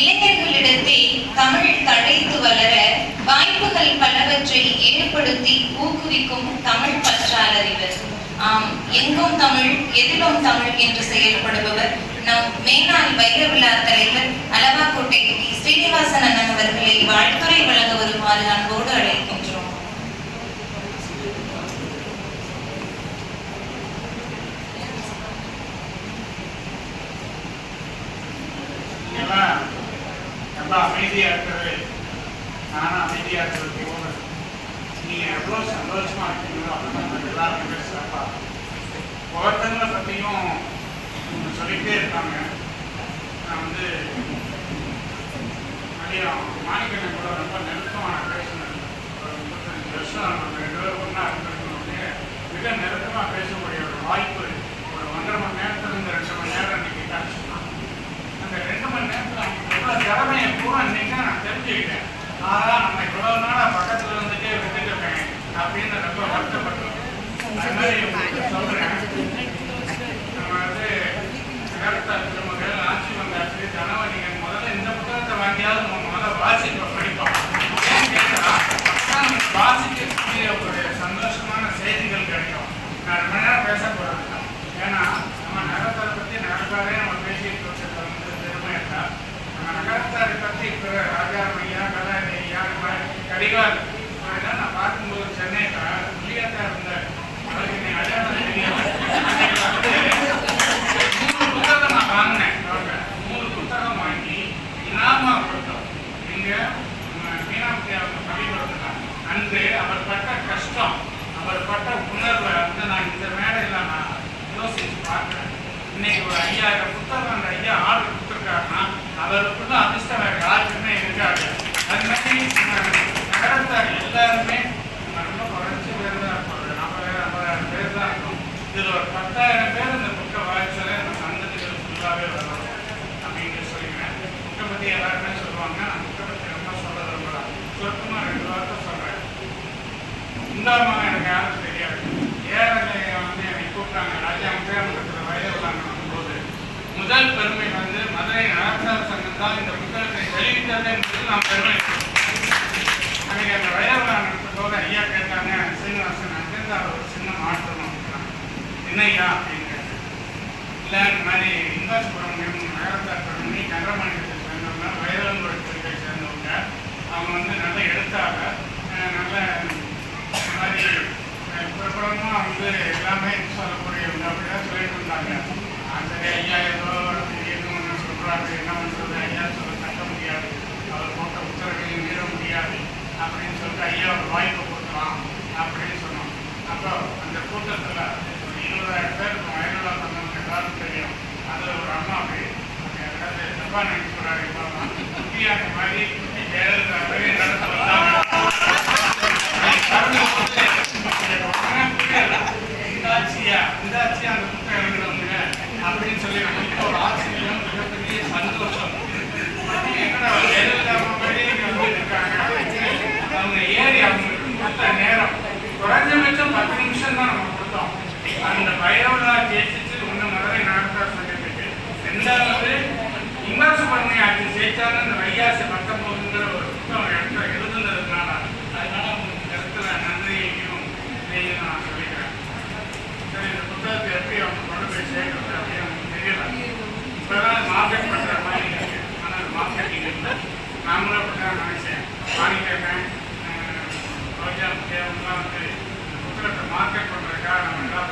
இளைஞர்களிடத்தில் தமிழ் தழைத்து வளர வாய்ப்புகள் பலவற்றை ஏற்படுத்தி ஊக்குவிக்கும் தமிழ் பற்றாளர் இவர். ஆம் எங்கும் தமிழ் எதிலும் தமிழ் என்று செயல்படுபவர். நம் மேனாள் வைரவிழா தலைவர் அளவாக்கோட்டை ஸ்ரீனிவாசன் அண்ணன் அவர்களை வாழ்த்துறை வழங்க வருமாறு அன்போடு அழைக்கின்றோம். நல்லா அமைதியாக இருக்கிறது. நானும் அமைதியாக இருக்கிறது போகணும் நீங்கள் எவ்வளோ சந்தோஷமாக இருக்கீங்களோ அப்படின்னு எல்லாருக்குமே சிறப்பாக ஒவ்வொருத்தங்களை பற்றியும் அவங்க சொல்லிகிட்டே இருக்காங்க. நான் வந்து மதியம் மாணிக்கண்ணன் கூட ரொம்ப நெருக்கமான பேசினேன். ஒரு முப்பத்தஞ்சு வருஷம் இந்த புத்தகத்தை வெளியிட்டது என்பது நாம் பெருமைப்படும் அந்த வயதாக நடத்ததோடு ஐயா கேட்டாங்க சீனிவாசன் அவர் ஒரு சின்ன மாற்றம் அப்படின்னாங்க என்னையா அப்படின்னு இல்லை இந்த மாதிரி இந்தாசுபுரம் நகரத்தார் பெருமை நகரமணியத்தில் சேர்ந்தவங்க வயதாங்குளத்தை சேர்ந்தவங்க. அவங்க வந்து நல்ல எழுத்தாக நல்ல மாதிரி பிரபலமாக வந்து எல்லாமே சொல்லக்கூடிய பேச்சாளர் வையாசி பத்தொன்பதுங்கிற ஒரு புத்தகம் எடுத்து எழுதுனதுனால அதனால உங்களுக்கு கருத்துல நன்றியையும் இதையும் நான் சொல்லிக்கிறேன். சரி இந்த புத்தகத்தை எப்படி அவங்க கொண்டு போய் சேர்க்கறது அப்படின்னு நமக்கு தெரியல. இப்போதான் மார்க்கெட் பண்ணுற மாதிரி ஆனால் மார்க்கெட்டிங் இல்லை. நாமளும் அப்படிதான் நினைச்சேன். மாணிக்கேன் ரோஜா தேவங்களாம் வந்து இந்த புத்தகத்தை மார்க்கெட் பண்ணுறதுக்காக நம்ம எல்லாம்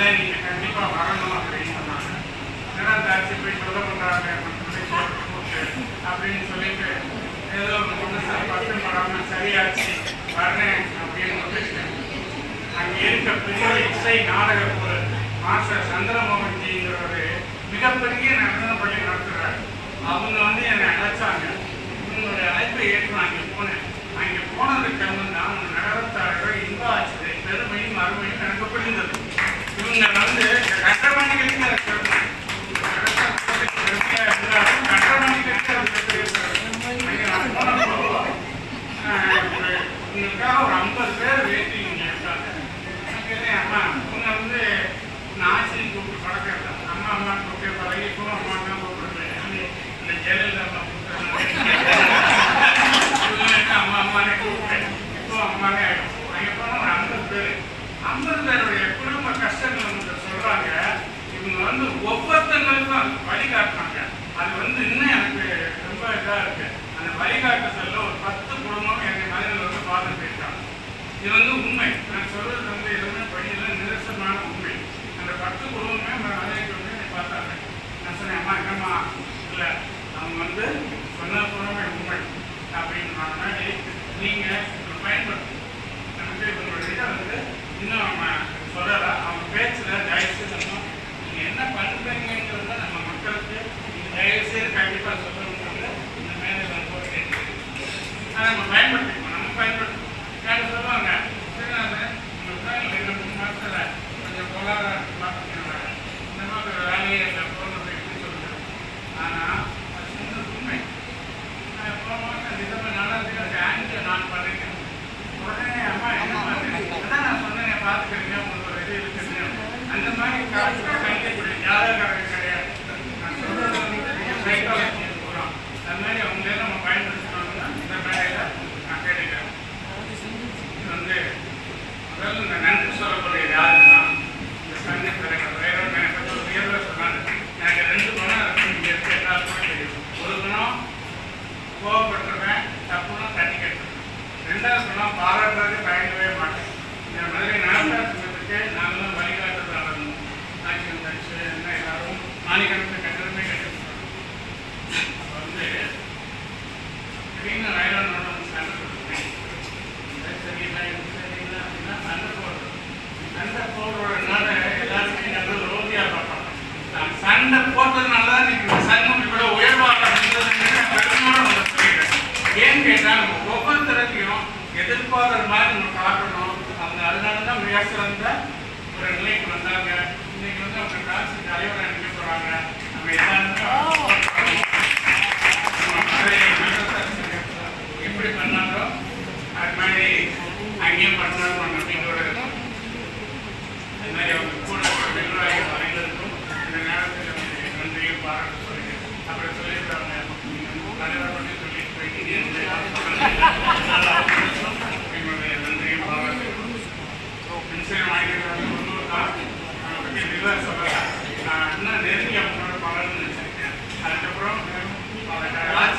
இல்லை நீங்கள் கண்டிப்பாக வரணும் அப்படின்னு சொன்னாங்க ஏன்னா ஆட்சி போய் சொல்ல பண்ணுறாங்க அப்படின்னு சொல்லிட்டு ஏதோ ஒன்று சார் பத்து படாமல் சரியாச்சு வரேன் அப்படின்னு சொல்லிட்டு அங்கே இருக்க பெரிய இசை நாடக குழு மாஸ்டர் சந்திரமோகன்ஜிங்கிறவர் மிகப்பெரிய நடன பள்ளி அவங்க வந்து என்னை அழைச்சாங்க உங்களுடைய அழைப்பை ஏற்று நான் அங்கே போனேன் அங்கே போனதுக்கு தான் நகரத்தார்கள் இன்ப ஆட்சி பெருமையும் அருமையும் எனக்கு புரிந்தது இவங்க வந்து கட்டமணிகளுக்கு அதை சொல்லணும் கட்டமணிகளுக்கு அது அங்கே நான் போனப்போ உங்களுக்காக ஒரு ஐம்பது பேர் வெயிட்டிங் இருக்காங்க நான் கேட்டேன் அம்மா உங்க வந்து நான் ஆசிரியர் கூப்பிட்டு பழக்கம் அம்மா அம்மா கூப்பிட்டு பழகி இப்போ அம்மா அம்மா கூப்பிடுறேன் இந்த ஜெயலலிதா அம்மா கூப்பிட்டு அம்மா அம்மானே கூப்பிட்டேன் இப்போ அம்மாவே ஆயிடும் அங்கே போனால் ஒரு ஐம்பது பேர் ஐம்பது பேருடைய குடும்ப கஷ்டங்கள் வந்து சொல்றாங்க இவங்க வந்து ஒவ்வொருத்தங்களுக்கும் வழிகாட்டுறாங்க அது வந்து இன்னும் எனக்கு ரொம்ப இதாக இருக்கு அந்த வழிகாட்டு சொல்ல ஒரு பத்து குடும்பம் எங்க மதிலில் வந்து பார்த்து போயிருக்காங்க இது வந்து உண்மை. நான் சொல்றது வந்து எதுவுமே படியில நிரசமான உண்மை. அந்த பத்து குழுவுமே மதுரைக்கு வந்து என்னை பார்த்தாங்க. நான் சொன்னேன் அம்மா என்னம்மா இல்லை அவங்க வந்து சொன்ன குடும்பமே உண்மை. அப்படின்னு நான் நீங்க இதை பயன்படுத்தும் நமக்கு வந்து இன்னும் நம்ம சொல்லலை. அவங்க பேச்சுல தயவு சொன்னோம் நம்ம நீங்க என்ன பண்றீங்கிறத நம்ம மக்களுக்கு நீங்க செய்து கண்டிப்பா சொல்லணுங்கிறது இந்த மேலே வந்து நம்ம பயன்படுத்திக்கணும் நம்ம பயன்படுத்தணும் யாரும் சொல்லுவாங்க சரி நான் உங்க பிள்ளைங்க ரெண்டு மூணு மாசத்துல கொஞ்சம் பொருளாதார பார்த்துக்கிறாங்க இந்த மாதிரி ஒரு வேலையை இல்லை போகிறது எப்படி சொல்லுங்க ஆனா அது சொன்னது உண்மை நான் போன மாசம் டிசம்பர் நாலாம் தேதி அந்த ஆங்கில நான் பண்ணிருக்கேன் உடனே அம்மா என்ன பண்ணுறேன் அதான் நான் சொன்னேன் பார்த்துக்கிறீங்க உங்களுக்கு ஒரு இது இருக்குன்னு அந்த மாதிரி கரெக்டாக கையக்கூடிய ஜாதகக்காரங்க கிடையாது நான் சொல்றது வந்து சைக்காலஜி போகிறோம் அது மாதிரி அவங்களே நம்ம பயன்படுத்தணும்னா இந்த மேடையில் நான் கேட்டுக்கிறேன் இது வந்து முதல்ல இந்த நன்றி சொல்லக்கூடியது யாருன்னா இந்த சங்க தலைவர் வேறொரு எனக்கு பற்றி ஒரு உயர்வாக சொன்னாங்க எனக்கு ரெண்டு குணம் இருக்கு இங்கே இருக்க எல்லாருக்குமே தெரியும் ஒரு குணம் கோவப்பட்டுருவேன் தப்புனா தண்ணி கட்டுறேன் ரெண்டாவது குணம் பாராட்டுறது பயங்கவே மாட்டேன் இந்த மாதிரி நாட்டார் சங்கத்துக்கு நாங்களும் வழிகாட்டு நடந்தோம் ஆட்சி வந்தாச்சு என்ன எல்லாரும் மாநிலத்தில் கட்டணமே கட்டிருக்கோம் அப்போ வந்து திடீர்னு வயலானோட வந்து சண்டை போட்டுருக்கேன் இது சரியில்லை இது சரியில்லை அப்படின்னா சண்டை போடுறது சண்டை எல்லாருமே நல்ல ரோதியா பார்ப்பாங்க. நான் சண்டை போட்டதுனால தான் இன்னைக்கு சங்கம் இவ்வளோ உயர்வாக இருந்ததுன்னு பெருமையோட நம்ம சொல்லிடுறேன் ஏன்னு கேட்டால் நம்ம ஒவ்வொருத்தரையும் எதிர்பார்க்குற மாதிரி நம்ம காட்டணும் அவங்க அதனால தான் மிக சிறந்த ஒரு நிலைக்கு வந்தாங்க இன்னைக்கு வந்து அவங்க காட்சி தலைவரை நினைக்க போகிறாங்க நம்ம எல்லாருமே நம்ம மதுரை நகரத்தார் சங்கத்துல எப்படி பண்ணாங்களோ அது மாதிரி அங்கேயும் பண்ணாலும் நம்ம நம்பிக்கையோட இருக்கும் அது மாதிரி அவங்க கூட இருக்கிற நிர்வாகிகள் அனைவருக்கும் இந்த நேரத்தில் வந்து நன்றியும் பாராட்டு சொல்லுங்கள் அப்புறம் சொல்லியிருக்காங்க தலைவர் பற்றி சொல்லிட்டு போயிட்டு எங்களுடைய நன்றியும் பாராட்டு மின்சாரம் வாங்கிக்கிறது ஒன்று தான் அதை பற்றி நிர்வாக சொல்லலை நான் இன்னும் நெருங்கி அவங்களோட பலன்னு வச்சிருக்கேன் அதுக்கப்புறம் அவங்க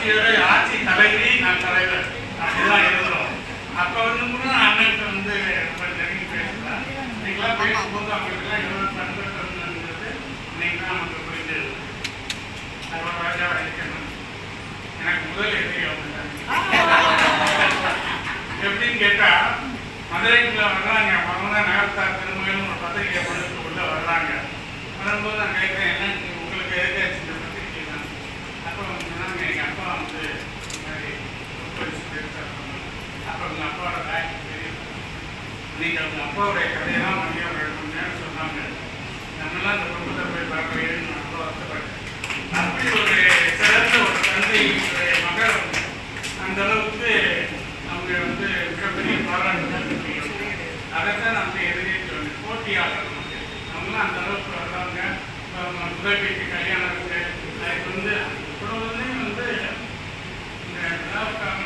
ஆட்சியோட ஆட்சி தலைவி நான் தலைவர். அப்படிதான் இருந்தோம். அப்போ வந்து கூட அண்ணன் வந்து நெருங்கி பேசலாம் நீங்களாம் பேசும்போது அவங்களுக்குலாம் எவ்வளோ பண்பட்டு இன்னைக்கு தான் நமக்கு புரிஞ்சது. அவ்வளோ இருக்கணும் எனக்கு முதல் எதிரி எப்படின்னு கேட்டா மதுரைக்குள்ள வர்றாங்க. அவங்க தான் திருமணம் ஒரு பத்திரிகை கொடுத்து உள்ள வர்றாங்க. வரும்போது நான் கேட்குறேன் என்ன நீ உங்களுக்கு எதுக்காச்சு இந்த பத்திரிகை தான் அப்போ வந்து சொன்னாங்க எங்கள் அப்பா வந்து அப்போ அப்பாவோட பேக் தெரியும் இன்னைக்கு அவங்க அப்பாவுடைய கதையெல்லாம் வந்து ஒரு ரெண்டு நேரம் சொன்னாங்க நம்மளாம் குடும்பத்தை போய் பார்க்கலையேன்னு நான் ரொம்ப வருத்தப்பட்டேன் அப்படி ஒரு சிறந்த ஒரு மகள் அந்த அளவுக்கு அவங்க வந்து மிகப்பெரிய பாராட்டு அதைத்தான் நம்ம எதிர்த்து போட்டியாளர் அவங்களாம் அந்த அளவுக்கு வர்றாங்க முதல் வீட்டு கல்யாணம் அதுக்கு வந்து குடும்பத்துலேயும் வந்து இந்த விழாவுக்காக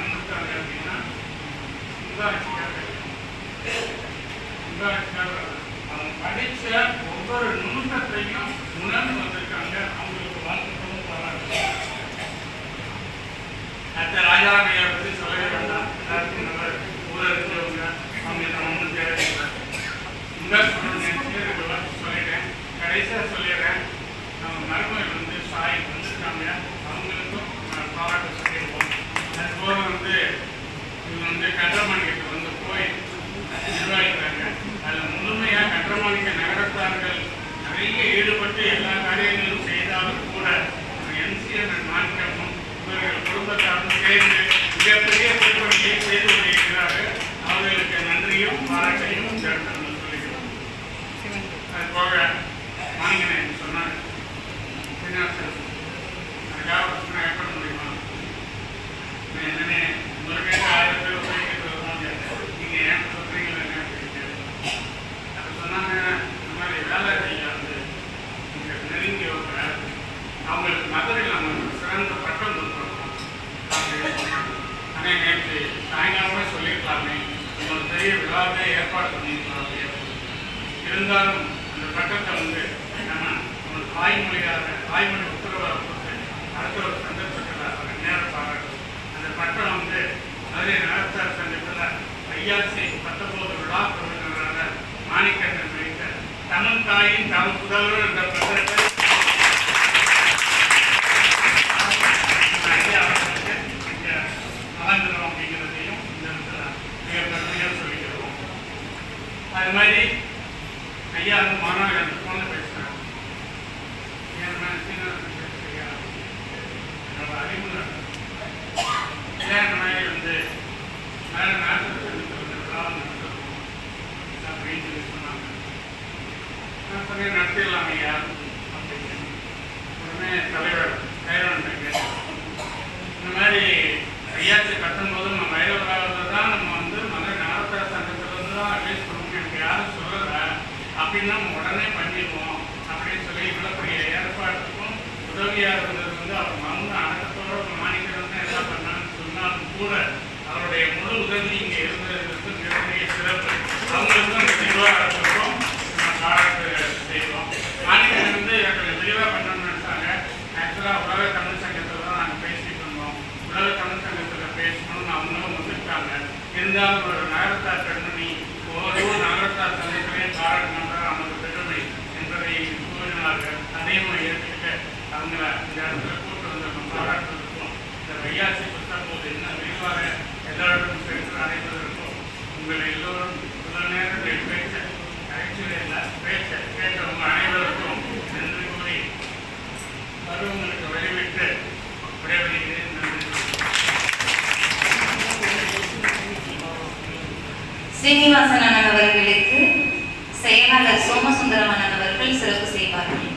ஒவ்வொரு நுணுக்கத்தையும் உணர்ந்து வந்திருக்காங்க அவங்களுக்கு வாழ்த்துக்களும் பாராட்டு அடுத்த ராஜாவையை பற்றி சொல்லவே வேண்டாம் எல்லாருக்கும் நல்லா ஊரில் என்சிஎல் இவர்கள் குடும்பத்தாரும் சேர்ந்து மிகப்பெரிய திருப்பணியை செய்து கொண்டிருக்கிறார்கள் அவர்களுக்கு நன்றியும் பாராட்டையும் இந்த இடத்துல நான் சொல்லிக்கிறோம் அது போக வாங்கினேன் சொன்னாங்க பின்னாசல் அதுக்காக ஒரு சின்ன ஏற்பாடு முடியுமா நான் என்னன்னே உங்களுக்கு ஆயிரம் பேர் உபயோகிக்கிறது வரலாம் நீங்க ஏன் சொல்றீங்களா என்ன தெரியாது அது சொன்னாங்க இந்த மாதிரி வேலை செய்ய வந்து இங்க நெருங்கியவங்க அவங்களுக்கு மதுரையில் அவங்க சிறந்த பட்டம் கொடுத்துருக்கோம் அப்படின்னு சொன்னாங்க ஆனால் நேற்று சாயங்காலமே சொல்லியிருக்கலாமே உங்களுக்கு பெரிய விழாவே ஏற்பாடு பண்ணியிருக்கலாம் அப்படின்னு இருந்தாலும் அந்த பட்டத்தை வந்து நம்ம ஒரு தாய்மொழியாக தாய்மொழி உத்தரவாக கொடுத்து அடுத்த ஒரு சந்தர்ப்பத்தில் அவர் நேரம் பாராட்டும் அந்த பட்டம் வந்து மதுரை நடத்தார் சங்கத்தில் ஐயாசி பத்தொன்பது விழா பிரமுகராக மாணிக்கண்ணன் வைத்த தமிழ் தாயின் தமிழ் புதல்வர் என்ற பட்டத்தை ஐயா அவர்களுக்கு இங்க வழங்குகிறோம் அப்படிங்கிறதையும் இந்த இடத்துல மிக பெருமையாக சொல்லிக்கிறோம் அது மாதிரி ஐயா அந்த மாணவர் அந்த ஃபோனில் பேசுகிறாங்க என் மனசில் பேசுறியா என்னோட அறிமுக கல்யாண நாய் வந்து வேற நாட்டுக்கு வந்து விழாவும் நடத்துறோம் அப்படின்னு சொல்லி சொன்னாங்க நான் சொன்னேன் நடத்திடலாம் ஐயா அப்படின்னு உடனே தலைவர் கைரவன் கேட்டேன் இந்த மாதிரி ஐயாச்சி கட்டும்போது நம்ம வயலவராவில் தான் நம்ம வந்து மத நகரத்தார் சங்கத்திலிருந்து தான் ரிலீஸ் பண்ணணும் எனக்கு யாரும் சொல்லலை அப்படின்னு நம்ம உடனே பண்ணிடுவோம் அப்படின்னு சொல்லி இவ்வளோ பெரிய ஏற்பாட்டுக்கும் உதவியாக இருந்தது வந்து அவர் மௌன அடக்கத்தோட கூட அவருடைய முழு உதவி இங்கே இருந்ததற்கு மிகப்பெரிய சிறப்பு. அவங்களுக்கும் தெளிவாக நிர்வாகத்துக்கும் பாராட்டு செய்வோம். மாநிலம் வந்து எங்களுக்கு தெளிவாக பண்ணணும்னு நினைச்சாங்க. ஆக்சுவலாக உலக தமிழ் சங்கத்தில் தான் நாங்கள் பேசிட்டு இருந்தோம். உலக தமிழ் சங்கத்தில் பேசணும்னு அவங்களும் வந்துட்டாங்க. இருந்தாலும் ஒரு நகரத்தார் பெண்மணி ஒவ்வொரு நகரத்தார் சங்கத்திலே பாராட்டினாங்க அவங்களுக்கு பெருமை என்பதை கூறினார்கள். அதையும் ஏற்றுக்கிட்டு அவங்கள இந்த இடத்துல கூட்டு வந்து பாராட்டு இந்த வையாசி புத்தகம்போது இன்னும் விரிவாக எல்லாருக்கும் சென்று அடைவதற்கும் உங்களை எல்லோரும் நேரம் பேச்ச நகைச்சுவை பேச்ச கேட்ட உங்கள் அனைவருக்கும் நன்றி கூறி பருவங்களுக்கு விடைபெறுகிறேன் நன்றி சீனிவாசன் அண்ணன் அவர்களுக்கு செயலாளர் சோமசுந்தரம் அண்ணன் அவர்கள் சிறப்பு செய்வார்கள்.